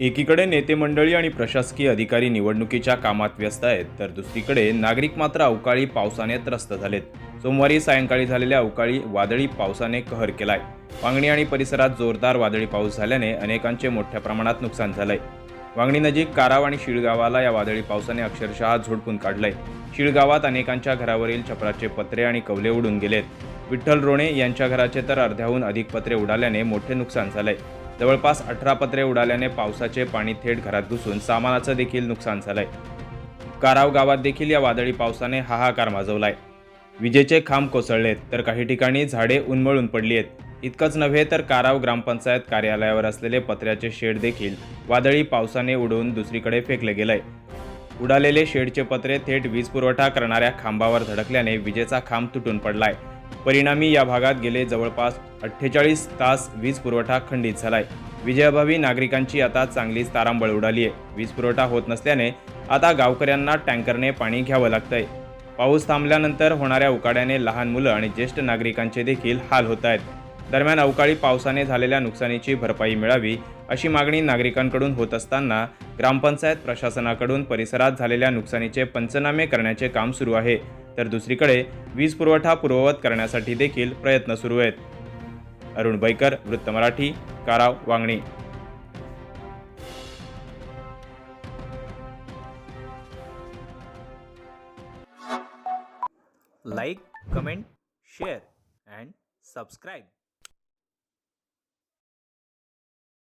एकीकडे नेते मंडळी आणि प्रशासकीय अधिकारी निवडणुकीच्या कामात व्यस्त आहेत तर दुसरीकडे नागरिक मात्र अवकाळी पावसाने त्रस्त झालेत. सोमवारी सायंकाळी झालेल्या अवकाळी वादळी पावसाने कहर केलाय. वांगणी आणि परिसरात जोरदार वादळी पाऊस झाल्याने अनेकांचे मोठ्या प्रमाणात नुकसान झालंय. वांगणी नजीक काराव आणि शिळगावाला या वादळी पावसाने अक्षरशः झोडपून काढलंय. शिळगावात अनेकांच्या घरावरील छपराचे पत्रे आणि कवले उडून गेलेत. विठ्ठल रोणे यांच्या घराचे तर अर्ध्याहून अधिक पत्रे उडाल्याने मोठे नुकसान झालंय. जवळपास अठरा पत्रे उडाल्याने पावसाचे पाणी थेट घरात घुसून सामानाचं देखील नुकसान झालंय. काराव गावात देखील या वादळी पावसाने हाहाकार माजवलाय. विजेचे खांब कोसळलेत तर काही ठिकाणी झाडे उन्मळून पडली आहेत इतकंच नव्हे तर काराव ग्रामपंचायत कार्यालयावर असलेले पत्र्याचे शेड देखील वादळी पावसाने उडवून दुसरीकडे फेकले गेलंय. उडालेले शेडचे पत्रे थेट वीज पुरवठा करणाऱ्या खांबावर धडकल्याने विजेचा खांब तुटून पडलाय. परिणामी या भागात गेले जवळपास अठ्ठेचाळीस तास वीज पुरवठा खंडित झालाय. विजयाभावी नागरिकांची आता चांगलीच तारांबळ उडाली आहे. वीज पुरवठा होत नसल्याने आता गावकऱ्यांना टँकरने पाणी घ्यावं लागतंय. पाऊस थांबल्यानंतर होणाऱ्या उकाड्याने लहान मुलं आणि ज्येष्ठ नागरिकांचे देखील हाल होत आहेत. दरम्यान अवकाळी पावसाने झालेल्या नुकसानीची भरपाई मिळावी अशी मागणी नागरिकांकडून होत असताना ग्रामपंचायत प्रशासनाकडून परिसरात झालेल्या नुकसानीचे पंचनामे करण्याचे काम सुरू आहे. तर दुसरीकडे वीज पुरवठा पूर्ववत करण्यासाठी देखील प्रयत्न सुरू आहेत. अरुण बैकर वृत्त मराठी काराव Vangani. Like comment share and subscribe.